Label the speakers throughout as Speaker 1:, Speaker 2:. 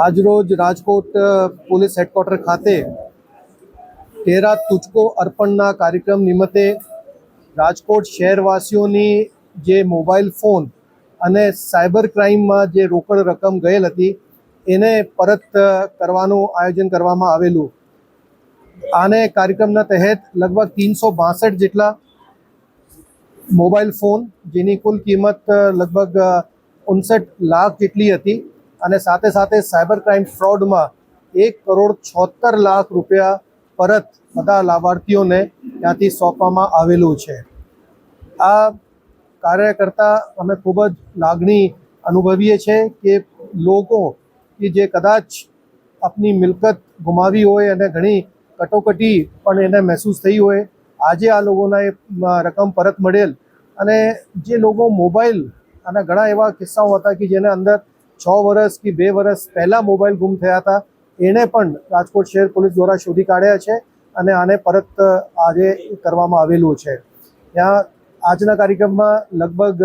Speaker 1: આજરોજ Rajkot police headquarter ખાતે તેરા તુચકો અર્પણના કાર્યક્રમ નિમિત્તે રાજકોટ શહેરવાસીઓની જે મોબાઈલ ફોન અને સાયબર ક્રાઇમમાં જે રોકડ રકમ ગયેલ હતી, એને પરત કરવાનું આયોજન કરવામાં આવેલું. આને કાર્યક્રમના તહેત લગભગ તીનસો બાસઠ જેટલા મોબાઈલ ફોન, જેની કુલ કિંમત લગભગ ઉનસઠ લાખ જેટલી હતી અને સાથે સાથે સાયબર ક્રાઇમ ફ્રોડમાં એક કરોડ છોતેર લાખ રૂપિયા પરત બધા લાભાર્થીઓને ત્યાંથી સોંપવામાં આવેલું છે. આ કાર્ય કરતાં અમે ખૂબ જ લાગણી અનુભવીએ છીએ કે લોકો કે જે કદાચ આપની મિલકત ગુમાવી હોય અને ઘણી કટોકટી પણ એને મહેસૂસ થઈ હોય, આજે આ લોકોના એ રકમ પરત મળેલ. અને જે લોકો મોબાઈલ અને ઘણા એવા કિસ્સાઓ હતા કે જેના અંદર છ વર્ષ કે બે વર્ષ પહેલાં મોબાઈલ ગુમ થયા હતા. એને પણ રાજકોટ શહેર પોલીસ દ્વારા શોધી કાઢ્યા છે અને આને પરત આજે કરવામાં આવેલું છે. ત્યાં આજના કાર્યક્રમમાં લગભગ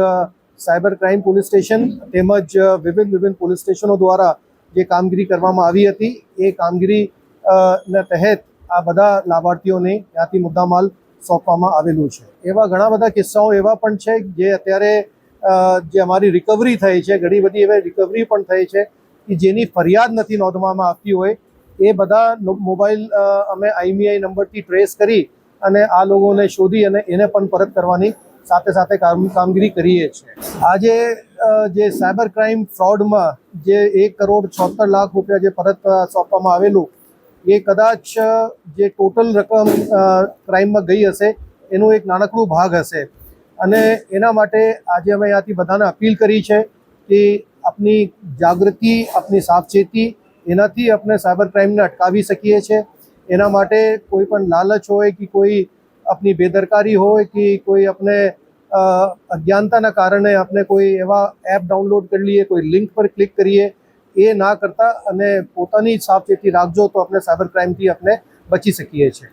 Speaker 1: સાયબર ક્રાઇમ પોલીસ સ્ટેશન તેમજ વિભિન્ન વિભિન્ન પોલીસ સ્ટેશનો દ્વારા જે કામગીરી કરવામાં આવી હતી, એ કામગીરી ના તહેત આ બધા લાભાર્થીઓને ત્યાંથી મુદ્દામાલ સોંપવામાં આવેલું છે. એવા ઘણા બધા કિસ્સાઓ એવા પણ છે જે અત્યારે જે અમારી રિકવરી થઈ છે, ઘણી બધી એવી રિકવરી પણ થઈ છે, કે જેની ફરિયાદ નથી નોંધવામાં આવતી હોય, એ બધા મોબાઈલ અમે આઈમીઆઈ નંબરથી ટ્રેસ કરી અને આ લોકોને શોધી અને એને પણ પરત કરવાની સાથે સાથે કામ, કામગીરી કરીએ છીએ. આજે જે સાયબર ક્રાઇમ ફ્રોડમાં જે એક કરોડ છોતેર લાખ રૂપિયા જે પરત સોંપવામાં આવેલું, એ કદાચ જે ટોટલ રકમ ક્રાઇમમાં ગઈ હશે, એનું એક નાનકડું ભાગ હશે. અને એના માટે આજે અમે અહીંયાથી બધાને અપીલ કરી છે કે આપની જાગૃતિ, આપની સાવચેતી એનાથી આપણે સાયબર ક્રાઇમને અટકાવી શકીએ છીએ એના માટે કોઈ પણ લાલચ હોય કે કોઈ આપની બેદરકારી હોય કે કોઈ આપણે અજ્ઞાનતાના કારણે આપણે કોઈ એવા એપ ડાઉનલોડ કરી લઈએ, કોઈ લિંક પર ક્લિક કરીએ, એ ના કરતા અને પોતાની સાવચેતી રાખજો તો આપણે સાયબર ક્રાઇમથી આપણે બચી શકીએ છીએ.